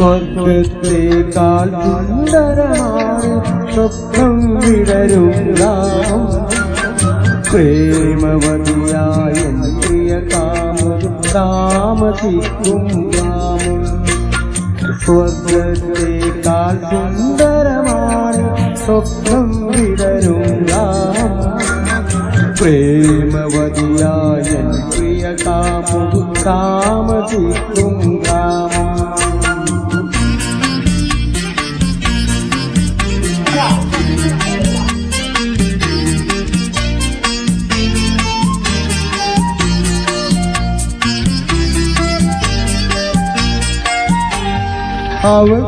സ്വർഗത്തേക്കാൾ സുന്ദരമാണ് സ്വപ്നം വിടരുന്ന പ്രേമവതിയായ പ്രിയ കാമം താമസിക്കും കാമം സ്വർഗത്തേക്കാൾ സുന്ദരമാണ് സ്വപ്നം വിടരുന്ന പ്രേമവതിയായ പ്രിയ കാമം താമസിക്കും ഗ്രാമം അവൾ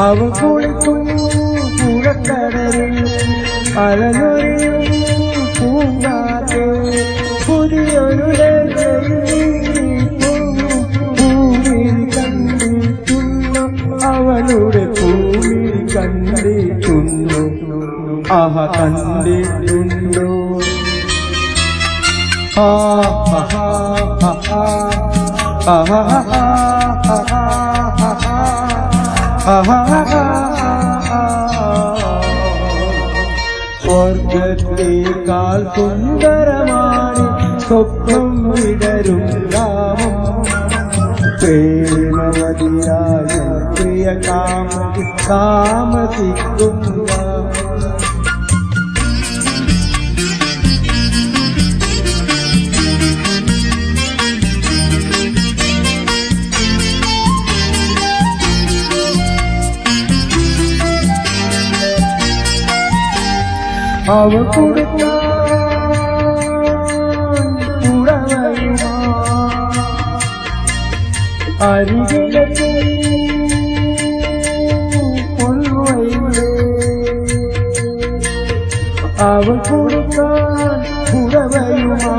അവൾ കുളിക്കും പുഴക്കടലിൽ അലനൊരു പൂങ്കാറ്റ് ആഹ കണ്ടിട്ടുണ്ടോ സ്വർഗത്തേക്കാൾ സുന്ദരമാണ് സ്വപ്നം വിടരും കാമം പ്രേമവതിയായ പ്രിയ കാമ താമസിക്കും அவ கொடுத்தான் உடவையுமா அருகிலே பொன்வையிலே அவ கொடுத்தான் உடவையுமா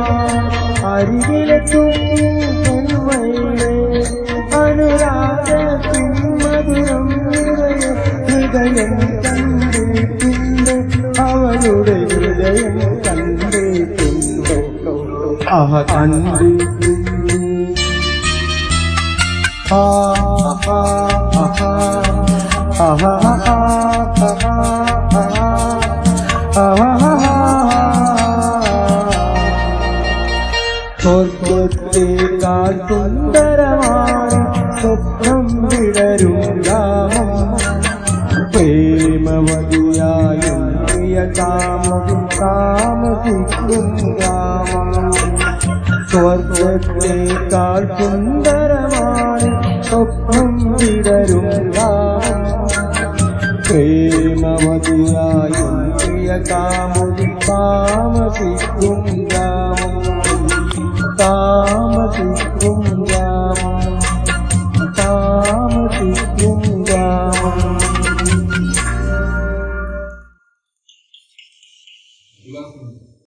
அருகிலே தூக்கி பொன்வையிலே அனுராக ആഹ കണ്ടിട്ടുണ്ട് ആഹ ആഹ ആഹ ആഹാ സ്വർഗത്തേക്കാൾ സുന്ദരമാണ് സ്വപ്നം വിടരും പ്രേമവതിയായും പ്രിയ കാമ ഗ്രാമം സ്വർഗത്തേക്കാൾ സുന്ദരമാണ് സ്വപ്നം വിടരും പ്രേമവതിയായും പ്രിയ കാമുകി താമസിക്കും ഗ്രാമം